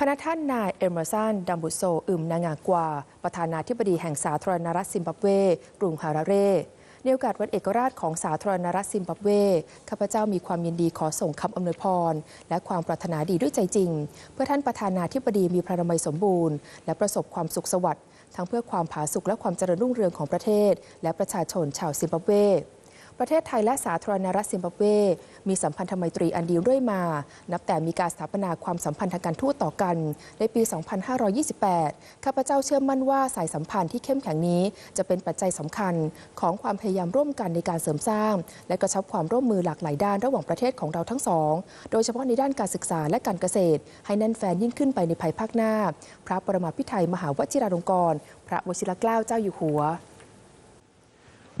พนักท่านนายเอเมอร์สันดัมบุโซอึมนางากวา ประธานาธิบดีแห่งสาธารณรัฐซิมบับเว กรุงฮาราเร่ในโอกาสวันเอกราชของสาธารณรัฐซิมบับเว ข้าพเจ้ามีความยินดีขอส่งคำอำนวยพร และความปรารถนาดีด้วยใจจริง เพื่อท่านประธานาธิบดีมีพระนามัยสมบูรณ์ และประสบความสุขสวัสดิ์ทั้งเพื่อความผาสุกและความเจริญรุ่งเรืองของประเทศ และประชาชนชาวซิมบับเว ประเทศไทยและสาธารณรัฐซิมบับเว มีสัมพันธไมตรีอันดีเรื่อยมา นับแต่มีการสถาปนาความสัมพันธ์ทางการทูตต่อกัน ในปี 2528 ข้าพเจ้าเชื่อมั่นว่าสายสัมพันธ์ที่เข้มแข็งนี้ จะเป็นปัจจัยสำคัญของความพยายามร่วมกันในการเสริมสร้าง และกระชับความร่วมมือหลากหลายด้านระหว่างประเทศของเราทั้งสอง โดยเฉพาะในด้านการศึกษาและการเกษตร ให้แน่นแฟนยิ่งขึ้นไปในภายภาคหน้า พระปรมาภิไธยมหาวชิราลงกรณ์พระวชิรเกล้าเจ้าอยู่หัว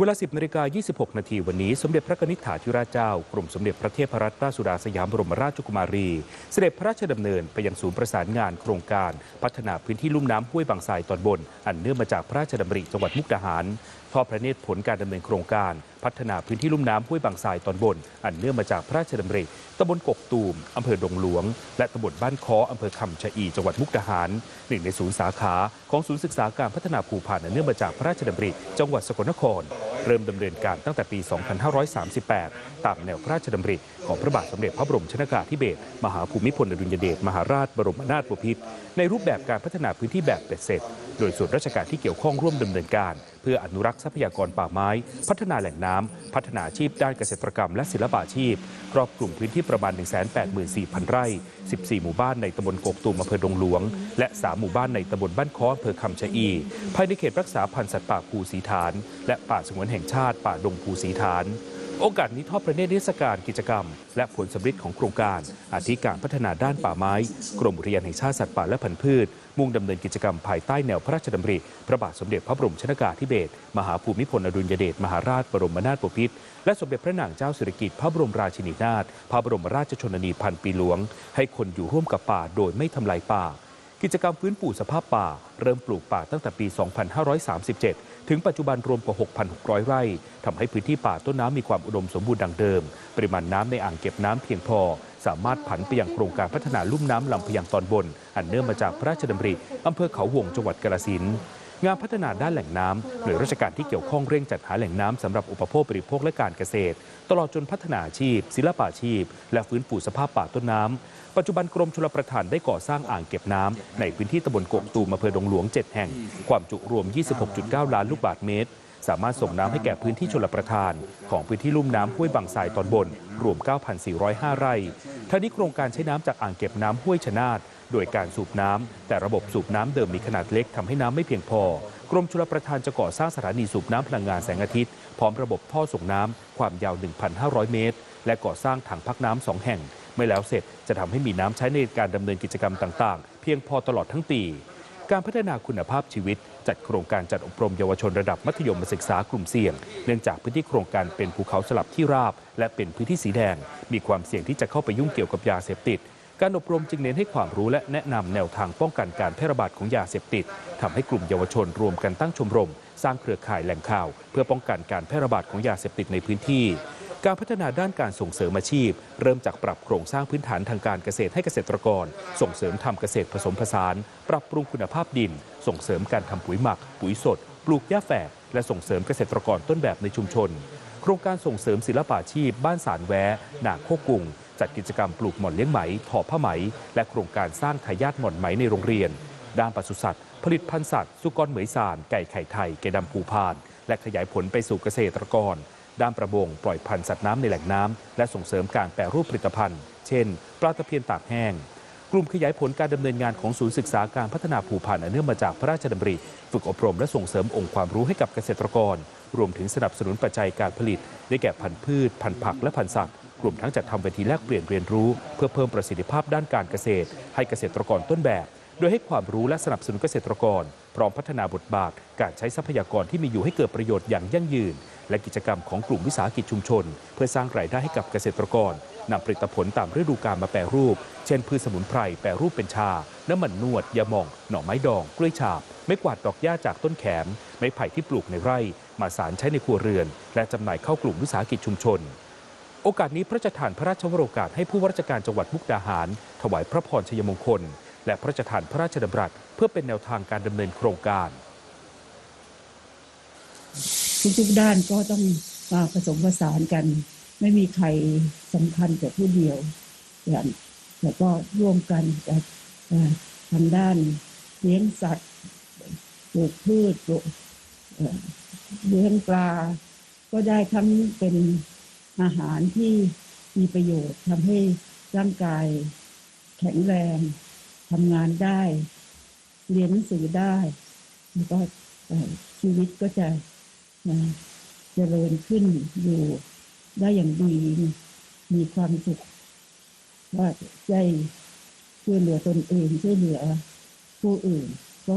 เวลา 10นาฬิกา26 นาทีวันนี้ สมเด็จพระนิษฐาธิราชเจ้ากรมสมเด็จพระเทพรัตนราชสุดาสยามบรมราชกุมารี เสด็จพระราชดำเนินไปยังศูนย์ประสานงานโครงการ พัฒนาพื้นที่ลุ่มน้ำห้วยบางทรายตอนบน อันเนื่องมาจากพระราชดำริจังหวัดมุกดาหารทอดพระเนตรผลการดำเนินโครงการพัฒนาพื้นที่ลุ่มน้ำห้วยบางทรายตอนบน อันเนื่องมาจากพระราชดำริตำบลกกตูมอำเภอดงหลวง และตำบลบ้านค้ออำเภอคำชะอีจังหวัดมุกดาหารหนึ่งในศูนย์สาขาของศูนย์ศึกษาการพัฒนาภูพานอันเนื่องมาจากพระราชดำริจังหวัดสกลนคร เริ่มดำเนินการตั้งแต่ปี 2538 ตามแนวพระราชดำริของพระบาทสมเด็จพระบรมชนากาธิเบศรมหาภูมิพลอดุลยเดชมหาราชบรมนาถบพิตรในรูปแบบการพัฒนาพื้นที่แบบเป็ดเสร็จ โดยส่วนราชการที่เกี่ยวข้องร่วมดำเนินการ เพื่ออนุรักษ์ทรัพยากรป่าไม้ พัฒนาแหล่งน้ำพัฒนาอาชีพด้านเกษตรกรรมและศิลปาชีพ ครอบคลุมพื้นที่ประมาณ 184,000 ไร่ 14 หมู่บ้านในตำบลกกตูมอำเภอดงหลวง และ 3 หมู่บ้านในตำบลบ้านค้ออำเภอคำชะอี ภายในเขตรักษาพันธุ์สัตว์ป่าภูสีฐาน และป่าสงวนแห่งชาติป่าดงภูสีฐาน โอกาสนี้ทอดพระเนตรนิทรรศการกิจกรรม และผลสำฤทธิ์ของโครงการ อาทิการพัฒนาด้านป่าไม้ กรมอุทยานแห่งชาติสัตว์ป่าและพันธุ์พืช มุ่งดำเนินกิจกรรมภายใต้แนวพระราชดำริ พระบาทสมเด็จพระบรมชนากาธิเบศรมหาภูมิพลอดุลยเดชมหาราชบรมนาถบพิตรและสมเด็จพระนางเจ้าสิริกิติ์พระบรมราชินีนาถพระบรมราชชนนีพันปีหลวง ให้คนอยู่ร่วมกับป่าโดยไม่ทำลายป่ากิจกรรมฟื้นฟูสภาพป่า เริ่มปลูกป่าตั้งแต่ปี 2537 ถึงปัจจุบันรวมกว่า 6,600 ไร่ทำให้พื้นที่ป่าต้นน้ำมีความอุดมสมบูรณ์ดังเดิม ปริมาณน้ำในอ่างเก็บน้ำเพียงพอ สามารถผันไปยังโครงการพัฒนาลุ่มน้ำลำพยังตอนบน อันเนื่องมาจากพระราชดำริอำเภอเขาวงจังหวัดกาฬสินธุ์ งานพัฒนาด้านแหล่งน้ำหน่วยราชการที่เกี่ยวข้องเร่งจัดหาแหล่งน้ำสำหรับอุปโภคบริโภคและการเกษตร ตลอดจนพัฒนาอาชีพ ศิลปาชีพ และฟื้นฟูสภาพป่าต้นน้ำปัจจุบันกรมชลประทานได้ก่อสร้างอ่างเก็บน้ำในพื้นที่ตำบลกกตูมอำเภอดงหลวง 7 แห่ง ความจุรวม 26.9 ล้านลูกบาศก์เมตร สามารถส่งน้ำให้แก่พื้นที่ชลประทาน ของพื้นที่ลุ่มน้ำห้วยบางทรายตอนบน รวม 9,405 ไร่ทั้งนี้โครงการใช้น้ำจากอ่างเก็บน้ำห้วยชนาด โดยการสูบน้ำแต่ระบบสูบน้ำเดิมมีขนาดเล็กทำให้น้ำไม่เพียงพอ กรมชลประทานจะก่อสร้างสถานีสูบน้ำพลังงานแสงอาทิตย์ พร้อมระบบท่อส่งน้ำความยาว 1,500 เมตร และก่อสร้างถังพักน้ำสองแห่งเมื่อแล้วเสร็จจะทำให้มีน้ำใช้ในการดำเนินกิจกรรมต่างๆ เพียงพอตลอดทั้งปีการพัฒนาคุณภาพชีวิต จัดโครงการจัดอบรมเยาวชนระดับมัธยมศึกษากลุ่มเสี่ยง เนื่องจากพื้นที่โครงการเป็นภูเขาสลับที่ราบ และเป็นพื้นที่สีแดง มีความเสี่ยงที่จะเข้าไปยุ่งเกี่ยวกับยาเสพติด การอบรมจึงเน้นให้ความรู้และแนะนำแนวทางป้องกันการแพร่ระบาดของยาเสพติดทำให้กลุ่มเยาวชนรวมกันตั้งชมรม สร้างเครือข่ายแหล่งข่าว เพื่อป้องกันการแพร่ระบาดของยาเสพติดในพื้นที่ การพัฒนาด้านการส่งเสริมอาชีพ เริ่มจากปรับโครงสร้างพื้นฐานทางการเกษตรให้เกษตรกร ส่งเสริมทำเกษตรผสมผสาน ปรับปรุงคุณภาพดิน ส่งเสริมการทำปุ๋ยหมัก ปุ๋ยสด ปลูกหญ้าแฝก และส่งเสริมเกษตรกรต้นแบบในชุมชน โครงการส่งเสริมศิลปาชีพ บ้านสารแวหนาโคกุง จัดกิจกรรมปลูกหม่อนเลี้ยงไหมทอผ้าไหม และโครงการสร้างทายาทหม่อนไหมในโรงเรียน ด้านปศุสัตว์ ผลิตพันธุ์สัตว์ สุกรเหมยสาร ไก่ไข่ไทยไก่ดำภูพาน และขยายผลไปสู่เกษตรกร ด้านประมงปล่อยพันธุ์สัตว์น้ำในแหล่งน้ำและส่งเสริมการแปรรูปผลิตภัณฑ์ เช่น ปลาตะเพียนตากแห้งกลุ่มขยายผลการดำเนินงานของศูนย์ศึกษาการพัฒนาภูพันธ์อันเนื่องมาจากพระราชดำริ ฝึกอบรมและส่งเสริมองค์ความรู้ให้กับเกษตรกร รวมถึงสนับสนุนปัจจัยการผลิต ได้แก่พันธุ์พืช พันธุ์ผักและพันธุ์สัตว์ กลุ่มทั้งจัดทำเวทีแลกเปลี่ยนเรียนรู้ เพื่อเพิ่มประสิทธิภาพด้านการเกษตร ให้เกษตรกรต้นแบบ โดยให้ความรู้และสนับสนุนเกษตรกร พร้อมพัฒนาบทบาท การใช้ทรัพยากรที่มีอยู่ให้เกิดประโยชน์อย่างยั่งยืน และกิจกรรมของกลุ่มวิสาหกิจชุมชน เพื่อสร้างรายได้ให้กับเกษตรกรนำผลิตผลตามฤดูกาลมาแปรรูป เช่นพืชสมุนไพรแปรรูปเป็นชา น้ำมันนวด ยาหม่อง หน่อไม้ดอง กล้วยฉาบ ไม้กวาดดอกหญ้าจากต้นแขม ไม้ไผ่ที่ปลูกในไร่ มาสารใช้ในครัวเรือน และจำหน่ายเข้ากลุ่มวิสาหกิจชุมชน โอกาสนี้พระราชทานพระราชวโรกาสให้ผู้ว่าราชการจังหวัดมุกดาหาร ถวายพระพรชัยมงคล และพระราชทานพระราชดำรัสเพื่อเป็นแนวทางการดำเนินโครงการทุกๆด้านก็ต้องมาผสมผสานกัน ไม่มีใครสำคัญแต่ผู้เดียวอย่างแล้วก็ร่วมกันกับทางด้านเลี้ยงสัตว์ปลูกพืชปลูกเอ่อเลี้ยงปลา ก็ได้ทั้งเป็น อาหารที่มีประโยชน์ทำให้ร่างกายแข็งแรงทำงานได้ เรียนหนังสือได้ แล้วก็ชีวิตก็จะนะเจริญขึ้นอยู่ได้อย่างดีมีความสุขว่าได้ช่วยเหลือตนเองช่วยเหลือผู้อื่น ก็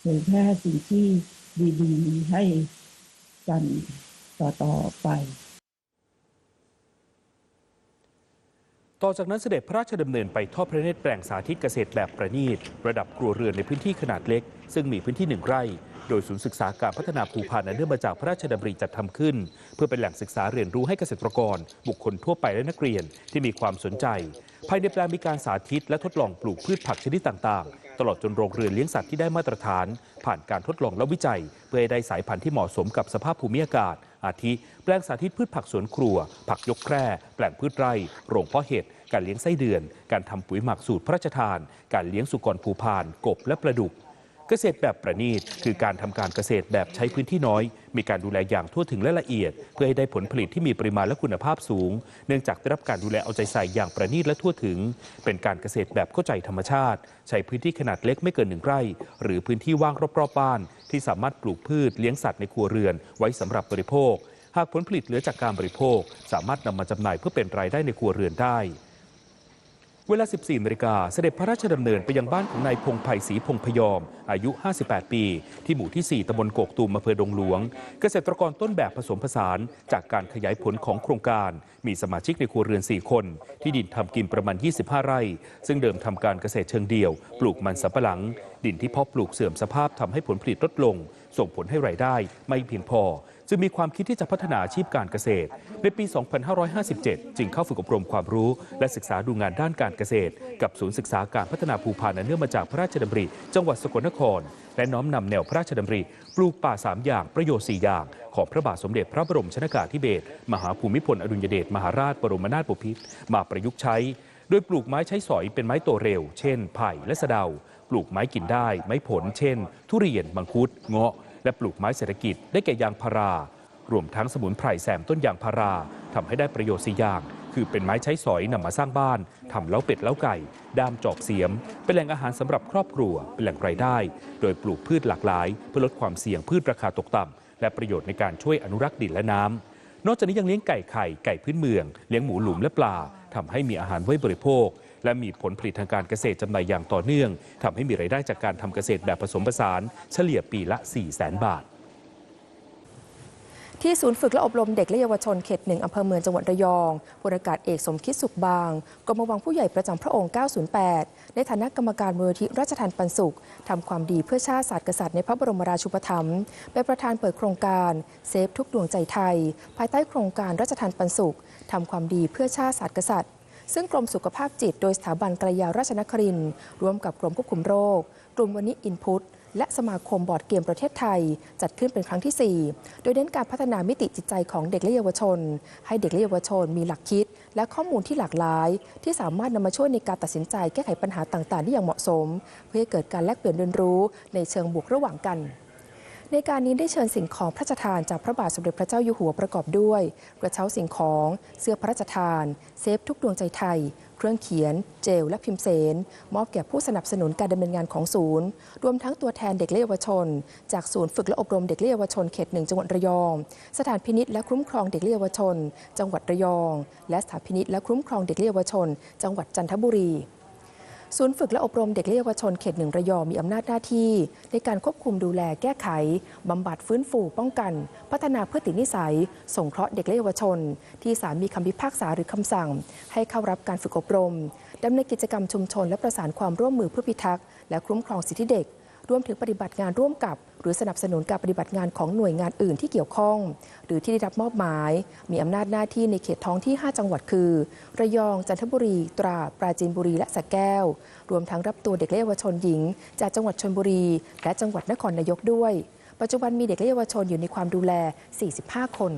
เผยแพร่สิ่งที่ดี ๆ ให้กันต่อ ๆ ไป ต่อจากนั้นเสด็จพระราชดำเนินไปทอดพระเนตรแปลงสาธิตเกษตรแบบประณีต ระดับครัวเรือนในพื้นที่ขนาดเล็ก ซึ่งมีพื้นที่หนึ่งไร่ โดยศูนย์ศึกษาการพัฒนาภูพานอันเนื่องมาจากพระราชดำริจัดทำขึ้น เพื่อเป็นแหล่งศึกษาเรียนรู้ให้เกษตรกร บุคคลทั่วไปและนักเรียนที่มีความสนใจ ภายในแปลงมีการสาธิตและทดลองปลูกพืชผักชนิดต่างๆ ตลอดจนโรงเรือนเลี้ยงสัตว์ที่ได้มาตรฐาน ผ่านการทดลองและวิจัย เพื่อให้ได้สายพันธุ์ที่เหมาะสมกับสภาพภูมิอากาศ อาทิ แปลงสาธิตพืชผักสวนครัว ผักยกแคร่ แปลงพืชไร่ โรงเพาะเห็ด การเลี้ยงไส้เดือน การทำปุ๋ยหมักสูตรพระราชทาน การเลี้ยงสุกรภูพาน กบและปลาดุก เกษตรแบบประณีตคือการทำการเกษตรแบบใช้พื้นที่น้อย มีการดูแลอย่างทั่วถึงและละเอียด เพื่อให้ได้ผลผลิตที่มีปริมาณและคุณภาพสูง เนื่องจากได้รับการดูแลเอาใจใส่อย่างประณีตและทั่วถึง เป็นการเกษตรแบบเข้าใจธรรมชาติ ใช้พื้นที่ขนาดเล็กไม่เกินหนึ่งไร่ หรือพื้นที่ว่างรอบๆบ้าน ที่สามารถปลูกพืชเลี้ยงสัตว์ในครัวเรือน ไว้สำหรับบริโภค หากผลผลิตเหลือจากการบริโภค สามารถนำมาจำหน่ายเพื่อเป็นรายได้ในครัวเรือนได้ เวลา 14นาฬิกาเสด็จพระราชดำเนินไปยังบ้านของนายพงไผ่ศรีพงพยอม อายุ 58 ปี ที่หมู่ที่ 4ตำบลโกกตูมอำเภอดงหลวง เกษตรกรต้นแบบผสมผสาน จากการขยายผลของโครงการ มีสมาชิกในครัวเรือน 4 คน ที่ดินทำกินประมาณ 25 ไร่ ซึ่งเดิมทำการเกษตรเชิงเดี่ยว ปลูกมันสำปะหลัง ดินที่เพาะปลูกเสื่อมสภาพทำให้ผลผลิตลดลง ส่งผลให้รายได้ไม่เพียงพอ จึงมีความคิดที่จะพัฒนาอาชีพการเกษตร ในปี 2557 จึงเข้าฝึกอบรมความรู้ และศึกษาดูงานด้านการเกษตร กับศูนย์ศึกษาการพัฒนาภูพานเนื่องมาจากพระราชดำริ จังหวัดสกลนคร และน้อมนำแนวพระราชดำริ ปลูกป่า 3 อย่างประโยชน์ 4 อย่าง ของพระบาทสมเด็จพระบรมชนากาธิเบศรมหาภูมิพลอดุลยเดชมหาราชบรมนาถบพิตรมาประยุกต์ใช้ โดยปลูกไม้ใช้สอยเป็นไม้โตเร็ว เช่น ไผ่และสะเดา ลูกไม้กินได้ ไม้ผล เช่น ทุเรียน มังคุด เงาะ และปลูกไม้เศรษฐกิจได้แก่ยางพารา รวมทั้งสมุนไพรแซมต้นยางพาราทำให้ได้ประโยชน์สี่อย่าง คือเป็นไม้ใช้สอยนำมาสร้างบ้านทำเล้าเป็ดเล้าไก่ ด้ามจอบเสียม เป็นแหล่งอาหารสำหรับครอบครัว เป็นแหล่งรายได้ โดยปลูกพืชหลากหลาย เพื่อลดความเสี่ยงพืชราคาตกต่ำและประโยชน์ในการช่วยอนุรักษ์ดินและน้ำนอกจากนี้ยังเลี้ยงไก่ไข่ ไก่พื้นเมือง เลี้ยงหมูหลุมและปลาทำให้มีอาหารไว้บริโภค และมีผลผลิตทางการเกษตรจำหน่ายอย่างต่อเนื่องทำให้มีรายได้จากการทำเกษตรแบบผสมผสาน เฉลี่ยปีละ 4 0 0 0 0 0บาทที่ศูนย์ฝึกและอบรมเด็กและเยาวชนเขตหนึ่งอำเภอเมืองจังหวัดระยองพลอากาศเอกสมคิดสุขบางกรมวังผู้ใหญ่ประจำพระองค์ 908 ในฐานะกรรมการมูลที่ราชทันปันสุขทำความดีเพื่อชาติศาสตร์กษัตริย์ในพระบรมราชูปถัมภ์เป็นประธานเปิดโครงการเซฟทุกดวงใจไทย ภายใต้โครงการราชทันปันสุขทำความดีเพื่อชาติศาสตร์กษัตริย์ ซึ่งกรมสุขภาพจิตโดยสถาบันกระยาราชนครินทร์ร่วมกับกรมควบคุมโรค กลุ่มวันนี้อินพุตและสมาคมบอร์ดเกมประเทศไทย จัดขึ้นเป็นครั้งที่ 4 โดยเน้นการพัฒนามิติจิตใจของเด็กและเยาวชน ให้เด็กและเยาวชนมีหลักคิด และข้อมูลที่หลากหลาย ที่สามารถนำมาช่วยในการตัดสินใจแก้ไขปัญหาต่างๆ ได้อย่างเหมาะสม เพื่อให้เกิดการแลกเปลี่ยนเรียนรู้ในเชิงบวกระหว่างกัน ในการนี้ได้เชิญสิ่งของพระราชทานจากพระบาทสมเด็จพระเจ้าอยู่หัวประกอบด้วย กระเช้าสิ่งของ เสื้อพระราชทาน เซฟทุกดวงใจไทย เครื่องเขียน เจล และพิมพ์เสน มอบแก่ผู้สนับสนุนการดำเนินงานของศูนย์ รวมทั้งตัวแทนเด็กและเยาวชน จากศูนย์ฝึกและอบรมเด็กและเยาวชนเขตหนึ่งจังหวัดระยอง สถานพินิษและคุ้มครองเด็กและเยาวชน จังหวัดระยอง และสถานพินิษและคุ้มครองเด็กและเยาวชน จังหวัดจันทบุรี ศูนย์ฝึกและอบรมเด็กและเยาวชนเขตหนึ่งระยองมีอำนาจหน้าที่ ในการควบคุมดูแลแก้ไข บำบัดฟื้นฟูป้องกัน พัฒนาพฤตินิสัย ส่งเคราะห์เด็กและเยาวชน ที่ศาลมีคำพิพากษาหรือคำสั่ง ให้เข้ารับการฝึกอบรมดำเนินกิจกรรมชุมชนและประสานความร่วมมือเพื่อพิทักษ์และคุ้มครองสิทธิเด็ก รวมถึงปฏิบัติงานร่วมกับ หรือสนับสนุนการปฏิบัติงานของหน่วยงานอื่นที่เกี่ยวข้อง หรือที่ได้รับมอบหมาย มีอำนาจหน้าที่ในเขตท้องที่ 5 จังหวัดคือ ระยอง จันทบุรี ตราด ปราจีนบุรีและสระแก้ว รวมทั้งรับตัวเด็กและเยาวชนหญิง จากจังหวัดชลบุรี และจังหวัดนครนายกด้วย ปัจจุบันมีเด็กและเยาวชนอยู่ในความดูแล 45 คน